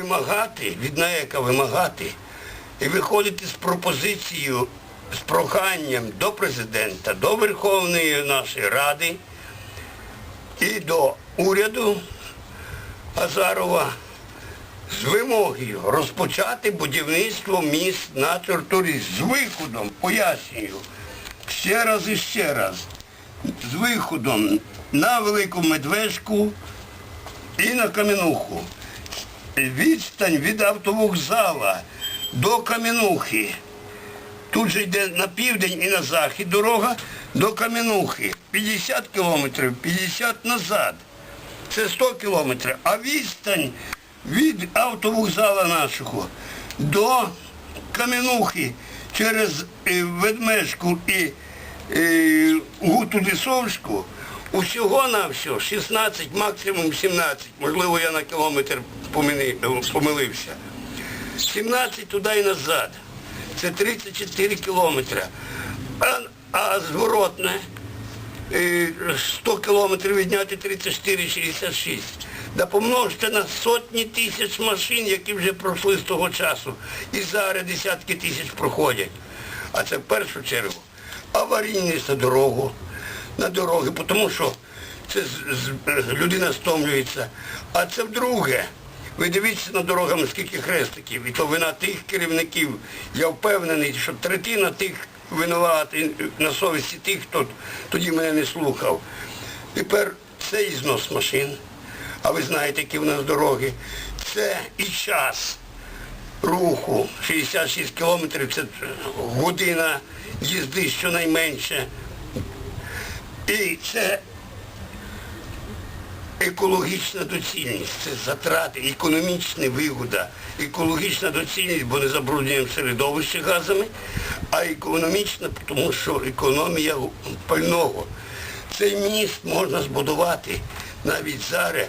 Вимагати, від НАЕКа вимагати і виходити з пропозицією, з проханням до президента, до Верховної нашої Ради і до уряду Азарова з вимогою розпочати будівництво міст на території з виходом, пояснюю, ще раз і ще раз, з виходом на Велику Медвежку і на Кам'януху. Відстань від автовокзала до Кам'янухи. Тут же йде на південь і на захід дорога до Кам'янухи. 50 кілометрів, 50 назад. Це 100 кілометрів. А відстань від автовокзала нашого до Кам'янухи через е, Ведмежку і е, Гуту Лісовську усього на всього 16, максимум 17. Можливо, я на кілометр помилився. 17 туди і назад. Це 34 кілометри. А, а зворотне е, 100 кілометрів відняти 34,66. Да помножте на сотні тисяч машин, які вже пройшли з того часу. І зараз десятки тисяч проходять. А це в першу чергу аварійність на дорогу, на дороги, тому що це людина стомлюється. А це вдруге. Ви дивіться на дорогам, скільки хрестиків, і то вина тих керівників. Я впевнений, що третина тих винуватий на совісті тих, хто тоді мене не слухав. Тепер це і знос машин, а ви знаєте, які в нас дороги. Це і час руху. 66 кілометрів це година їзди щонайменше. І це екологічна доцільність, це затрати, економічна вигода, екологічна доцільність, бо не забруднюємо середовище газами, а економічна, тому що економія пального. Цей міст можна збудувати навіть зараз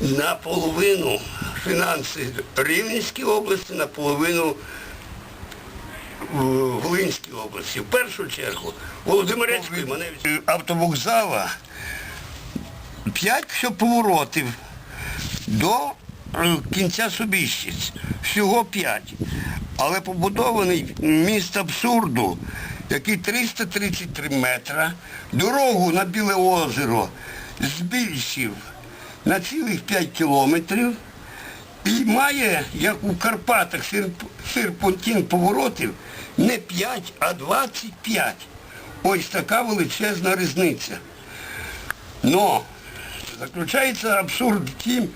наполовину фінанси Рівненської області, наполовину в Волинській області. В першу чергу Володимирецької мене автовокзала п'ять все поворотів до е, кінця Собіщиць. Всього п'ять. Але побудований міст абсурду, який 333 метра, дорогу на Біле озеро збільшив на цілих 5 кілометрів і має, як у Карпатах, серпантин поворотів, не 5, а 25. Ось така величезна різниця. Но заключається абсурд в тім,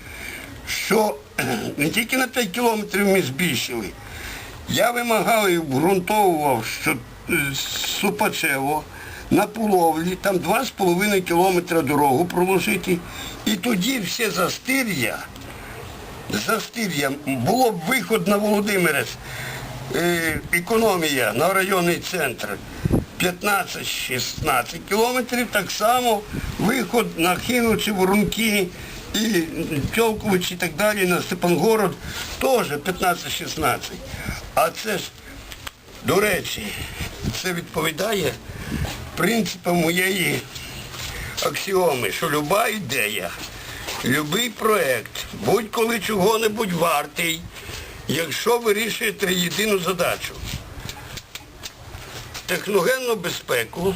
що не тільки на 5 кілометрів ми збільшили. Я вимагав і обґрунтовував, що е, Супачево на Пуловлі, там 2,5 кілометра дорогу проложити. І тоді все застир'я, застир'я, було б виход на Володимирець, е, економія на районний центр 15-16 кілометрів, так само виход на Хинуці, Воронки і Тьолкович і так далі, на Степангород теж 15-16. А це ж, до речі, це відповідає принципам моєї аксіоми, що люба ідея, любий проект, будь-коли чого-небудь вартий, якщо вирішує єдину задачу техногенну безпеку,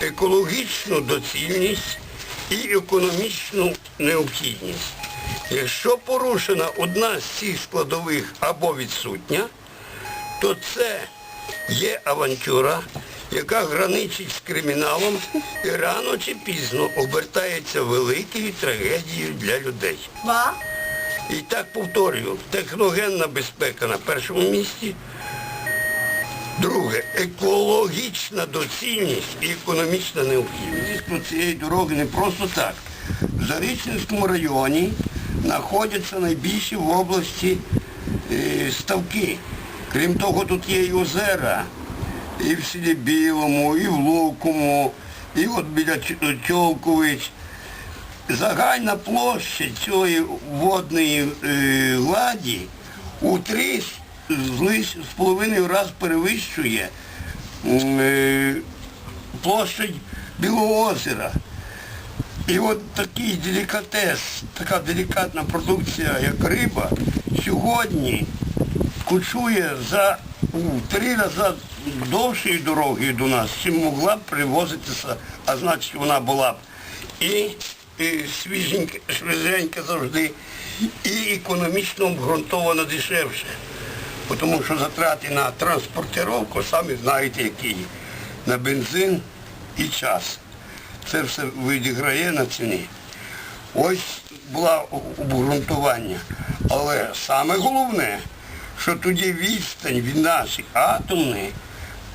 екологічну доцільність і економічну необхідність. Якщо порушена одна з цих складових або відсутня, то це є авантюра, яка граничить з криміналом і рано чи пізно обертається великою трагедією для людей. Два. І так повторюю, техногенна безпека на першому місці. Друге, екологічна доцільність і економічна необхідність. Цієї дороги не просто так. В Зарічненському районі знаходяться найбільші в області е, ставки. Крім того, тут є і озера. І в селі Білому, і в Лукому, і от біля Ч- Тьолкович. Загальна площа цієї водної е, гладі у три з- половиною раз перевищує е, площадь Білого озера. І от такий делікатес, така делікатна продукція, як риба, сьогодні кучує за у три рази довшою дорогою до нас, чим могла б привозитися, а значить вона була б і, і свіженька, свіженька завжди, і економічно обґрунтовано дешевше. Тому що затрати на транспортировку, самі знаєте, які на бензин і час. Це все відіграє на ціні. Ось було обґрунтування. Але саме головне, що тоді відстань від наших атомних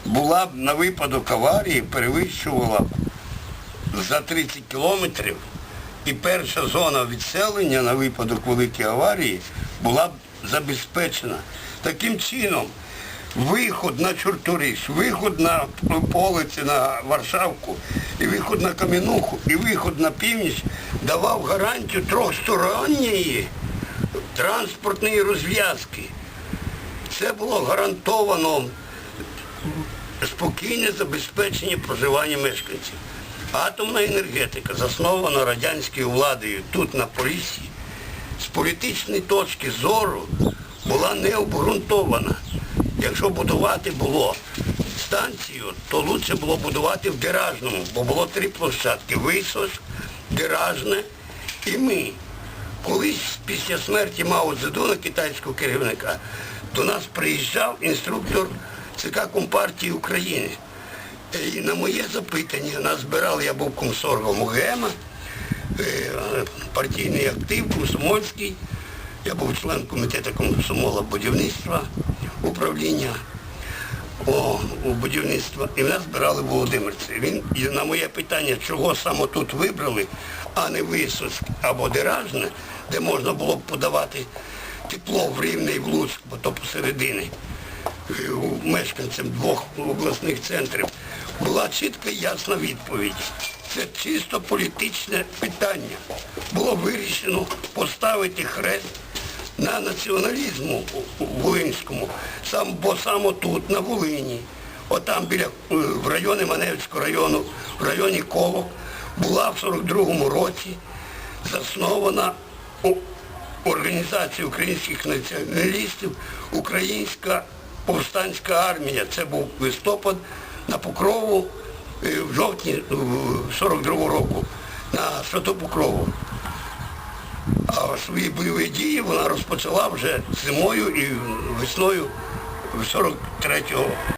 була б на випадок аварії перевищувала б за 30 кілометрів. І перша зона відселення на випадок великої аварії була б забезпечена. Таким чином, виход на Чорториш, виход на полиці на Варшавку, і виход на Кам'януху, і виход на північ давав гарантію трьохсторонньої транспортної розв'язки. Це було гарантовано спокійне забезпечення проживання мешканців. Атомна енергетика, заснована радянською владою тут на Поліссі, з політичної точки зору була не обґрунтована. Якщо будувати було станцію, то краще було будувати в Деражному, бо було три площадки. Височ, Деражне і ми. Колись після смерті Мао Цзедуна, китайського керівника, до нас приїжджав інструктор ЦК Компартії України. І на моє запитання нас збирали, я був комсоргом УГЕМа, е, партійний актив, комсомольський. Я був член комітету комсомола будівництва управління о, будівництва. І нас збирали Володимирці. Він на моє питання, чого саме тут вибрали, а не Висоцьк або Деражне, де можна було б подавати тепло в Рівне і в Луцьк, бо то посередині е, мешканцям двох обласних центрів, була чітка і ясна відповідь. Це чисто політичне питання. Було вирішено поставити хрест на націоналізму Волинському, сам, бо саме тут, на Волині, отам біля, е, в районі Маневського району, в районі Колок, була в 42-му році заснована Організація українських націоналістів, Українська повстанська армія. Це був листопад на Покрову е, в жовтні е, 42-го року на Святу Покрову. А свої бойові дії вона розпочала вже зимою і весною 43-го